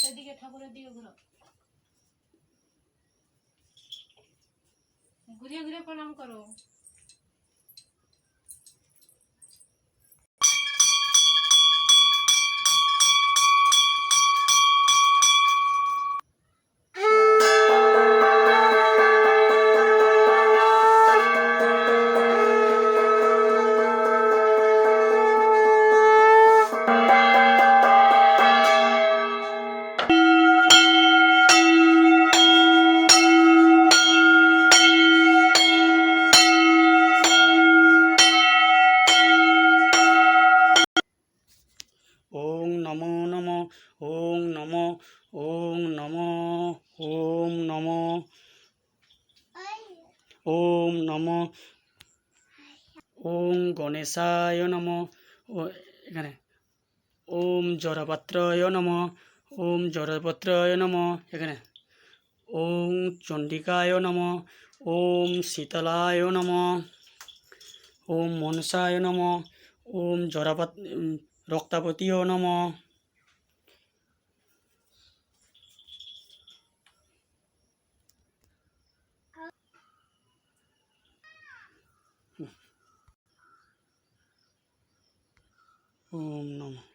সেদিকে ঠাকুরের দিকে ঘুরো। ঘুরে ঘুরে প্রণাম করো। নমো নমো ওং নমো ওং নমো, ওম নমো ওম নমো, ওম গণেশায় নমো, ও এখানে, ওম জড়পাত্রয় নমো, ওম জড়পত্রয় নমো, এখানে, ওম চণ্ডিকায় নমো, ওম শীতলায় নমো, ওম মনসায় নমো, ওম জড়পাত নম। নমো ওম নমঃ।